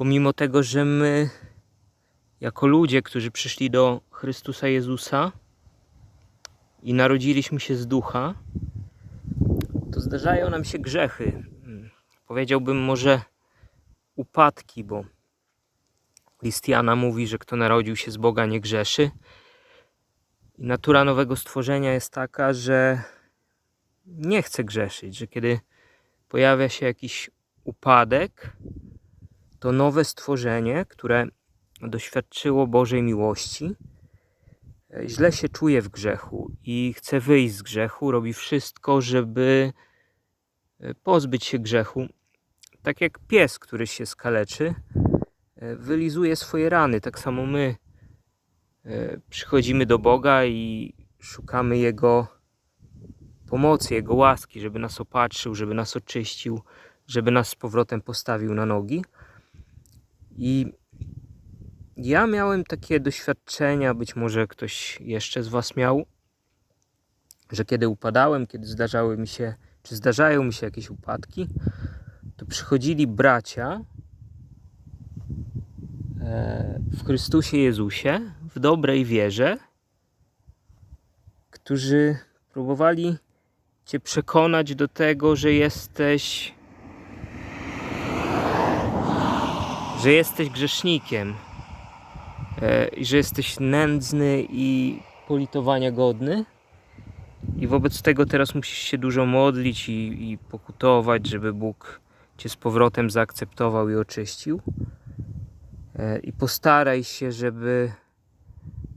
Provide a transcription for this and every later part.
pomimo tego, że my, jako ludzie, którzy przyszli do Chrystusa Jezusa i narodziliśmy się z ducha, to zdarzają nam się grzechy. Powiedziałbym może upadki, bo list Jana mówi, że kto narodził się z Boga nie grzeszy. I natura nowego stworzenia jest taka, że nie chce grzeszyć, że kiedy pojawia się jakiś upadek, to nowe stworzenie, które doświadczyło Bożej miłości, e, źle się czuje w grzechu i chce wyjść z grzechu, robi wszystko, żeby e, pozbyć się grzechu. Tak jak pies, który się skaleczy, e, wylizuje swoje rany. Tak samo my przychodzimy do Boga i szukamy Jego pomocy, Jego łaski, żeby nas opatrzył, żeby nas oczyścił, żeby nas z powrotem postawił na nogi. I ja miałem takie doświadczenia, być może ktoś jeszcze z Was miał, że kiedy upadałem, kiedy zdarzały mi się, czy zdarzają mi się jakieś upadki, to przychodzili bracia e, w Chrystusie Jezusie, w dobrej wierze, którzy próbowali Cię przekonać do tego, że jesteś że jesteś grzesznikiem e, i że jesteś nędzny i politowania godny. I wobec tego teraz musisz się dużo modlić i, i pokutować, żeby Bóg cię z powrotem zaakceptował i oczyścił. E, I postaraj się, żeby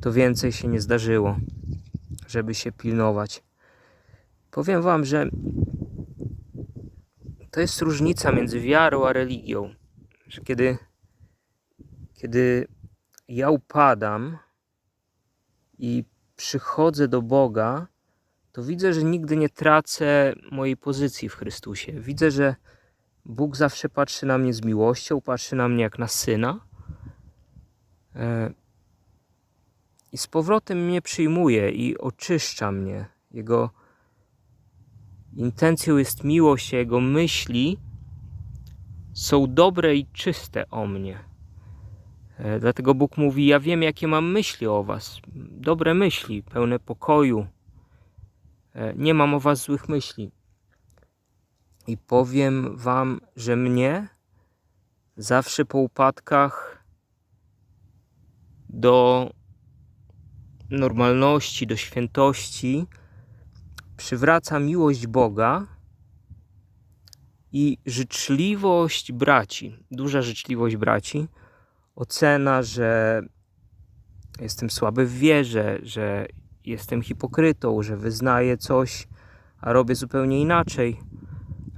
to więcej się nie zdarzyło, żeby się pilnować. Powiem Wam, że to jest różnica między wiarą a religią. Że kiedy kiedy ja upadam i przychodzę do Boga, to widzę, że nigdy nie tracę mojej pozycji w Chrystusie. Widzę, że Bóg zawsze patrzy na mnie z miłością, patrzy na mnie jak na syna. E, I z powrotem mnie przyjmuje i oczyszcza mnie. Jego intencją jest miłość, a jego myśli są dobre i czyste o mnie. E, Dlatego Bóg mówi: Ja wiem, jakie mam myśli o Was. Dobre myśli, pełne pokoju. E, Nie mam o Was złych myśli. I powiem Wam, że mnie zawsze po upadkach do normalności, do świętości przywraca miłość Boga i życzliwość braci. Duża życzliwość braci ocena, że jestem słaby w wierze, że jestem hipokrytą, że wyznaję coś, a robię zupełnie inaczej.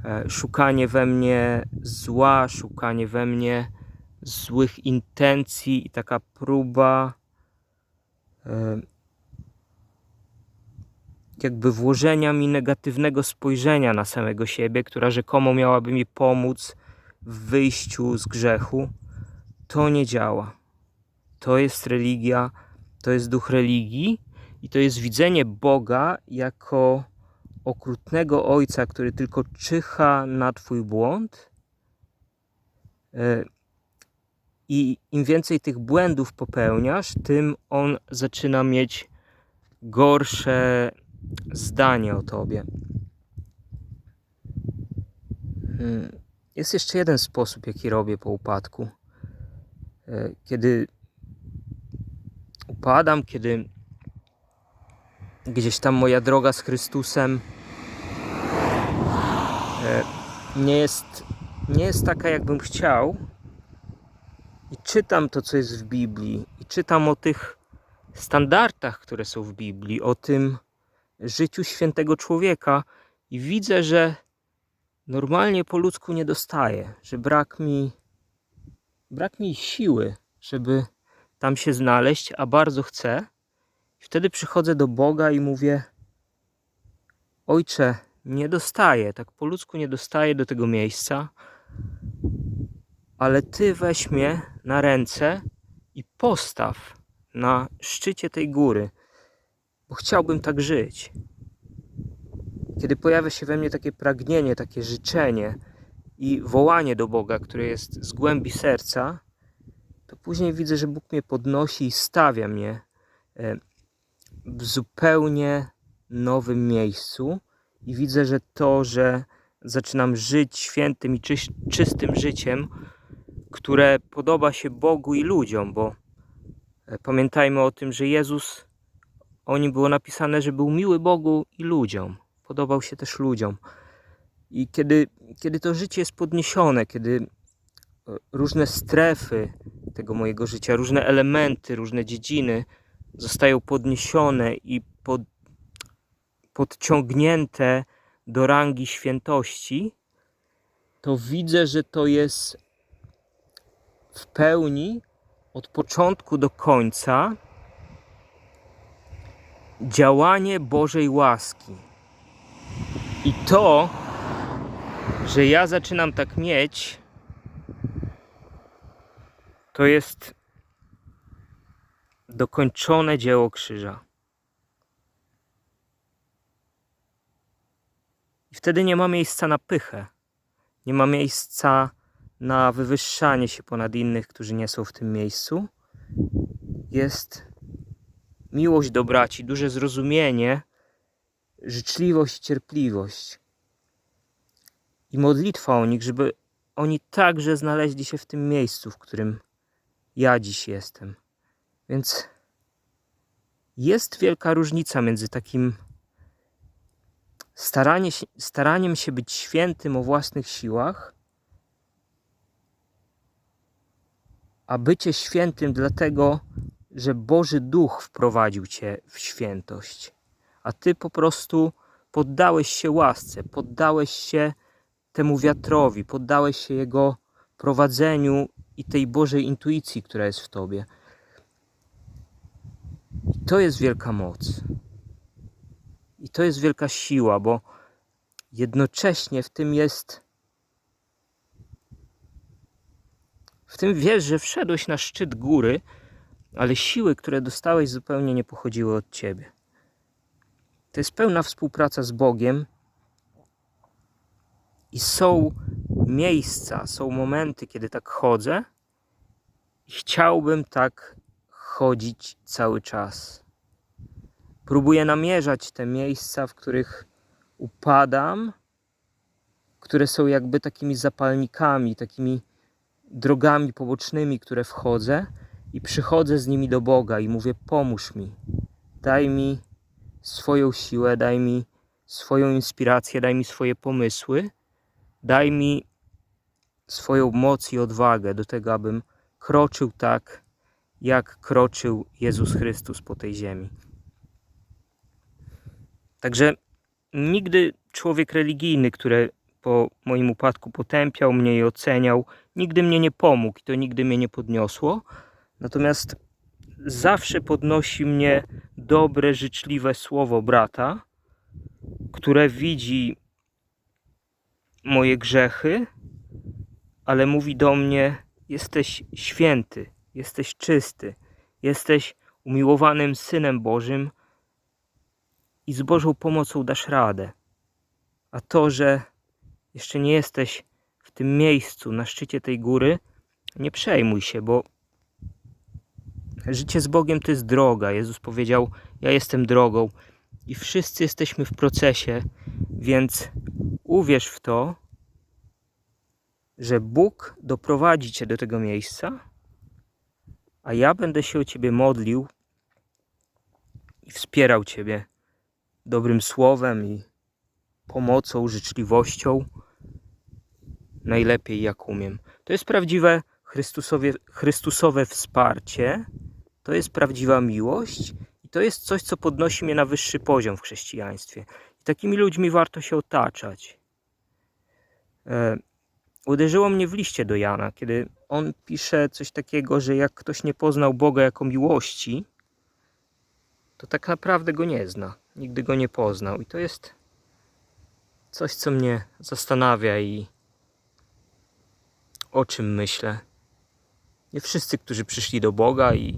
E, Szukanie we mnie zła, szukanie we mnie złych intencji i taka próba e, jakby włożenia mi negatywnego spojrzenia na samego siebie, która rzekomo miałaby mi pomóc w wyjściu z grzechu to nie działa. To jest religia, to jest duch religii i to jest widzenie Boga jako okrutnego ojca, który tylko czyha na Twój błąd. E, I im więcej tych błędów popełniasz, tym on zaczyna mieć gorsze zdanie o Tobie. Hmm. Jest jeszcze jeden sposób, jaki robię po upadku kiedy upadam, kiedy gdzieś tam moja droga z Chrystusem e, nie jest, nie jest taka, jakbym chciał, i czytam to, co jest w Biblii, i czytam o tych standardach, które są w Biblii, o tym życiu świętego człowieka, i widzę, że normalnie po ludzku nie dostaję, że brak mi brak mi siły, żeby tam się znaleźć, a bardzo chcę. Wtedy przychodzę do Boga i mówię: Ojcze, nie dostaję, tak po ludzku nie dostaję do tego miejsca, ale Ty weź mnie na ręce i postaw na szczycie tej góry, bo chciałbym tak żyć. Kiedy pojawia się we mnie takie pragnienie, takie życzenie, i wołanie do Boga, które jest z głębi serca, to później widzę, że Bóg mnie podnosi i stawia mnie e, w zupełnie nowym miejscu. I widzę, że to, że zaczynam żyć świętym i czystym życiem, które podoba się Bogu i ludziom, bo e, pamiętajmy o tym, że Jezus, o nim było napisane, że był miły Bogu i ludziom. Podobał się też ludziom. I kiedy, kiedy to życie jest podniesione, kiedy e, różne strefy tego mojego życia, różne elementy, różne dziedziny zostają podniesione i pod, podciągnięte do rangi świętości, to widzę, że to jest w pełni od początku do końca działanie Bożej łaski. I to, że ja zaczynam tak mieć, to jest dokończone dzieło krzyża. I wtedy nie ma miejsca na pychę. Nie ma miejsca na wywyższanie się ponad innych, którzy nie są w tym miejscu. Jest miłość do braci, duże zrozumienie, życzliwość, cierpliwość i modlitwa o nich, żeby oni także znaleźli się w tym miejscu, w którym ja dziś jestem. Więc jest wielka różnica między takim staranie staraniem się być świętym o własnych siłach, a bycie świętym dlatego, że Boży Duch wprowadził cię w świętość, a ty po prostu poddałeś się łasce, poddałeś się temu wiatrowi, poddałeś się jego prowadzeniu i tej Bożej intuicji, która jest w tobie. I to jest wielka moc. I to jest wielka siła, bo jednocześnie w tym jest. W tym wiesz, że wszedłeś na szczyt góry, ale siły, które dostałeś, zupełnie nie pochodziły od ciebie. To jest pełna współpraca z Bogiem. I są miejsca, są momenty, kiedy tak chodzę i chciałbym tak chodzić cały czas. Próbuję namierzać te miejsca, w których upadam, które są jakby takimi zapalnikami, takimi drogami pobocznymi, które wchodzę i przychodzę z nimi do Boga i mówię: Pomóż mi, daj mi swoją siłę, daj mi swoją inspirację, daj mi swoje pomysły, daj mi swoją moc i odwagę do tego, abym kroczył tak, jak kroczył Jezus Chrystus po tej ziemi. Także nigdy człowiek religijny, który po moim upadku potępiał mnie i oceniał, nigdy mnie nie pomógł i to nigdy mnie nie podniosło. Natomiast zawsze podnosi mnie dobre, życzliwe słowo brata, które widzi moje grzechy, ale mówi do mnie: Jesteś święty, jesteś czysty, jesteś umiłowanym synem Bożym i z Bożą pomocą dasz radę. A to, że jeszcze nie jesteś w tym miejscu, na szczycie tej góry, nie przejmuj się, bo życie z Bogiem to jest droga. Jezus powiedział: Ja jestem drogą, i wszyscy jesteśmy w procesie, więc uwierz w to, że Bóg doprowadzi cię do tego miejsca, a ja będę się o ciebie modlił i wspierał ciebie dobrym słowem i pomocą, życzliwością, najlepiej jak umiem. To jest prawdziwe Chrystusowie, Chrystusowe wsparcie, to jest prawdziwa miłość i to jest coś, co podnosi mnie na wyższy poziom w chrześcijaństwie. I takimi ludźmi warto się otaczać. E, uderzyło mnie w liście do Jana, kiedy on pisze coś takiego, że jak ktoś nie poznał Boga jako miłości, to tak naprawdę go nie zna. Nigdy go nie poznał. I to jest coś, co mnie zastanawia i o czym myślę. Nie wszyscy, którzy przyszli do Boga i,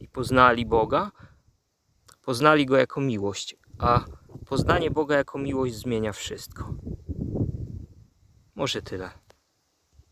i poznali Boga, poznali go jako miłość, a poznanie Boga jako miłość zmienia wszystko. Może tyle.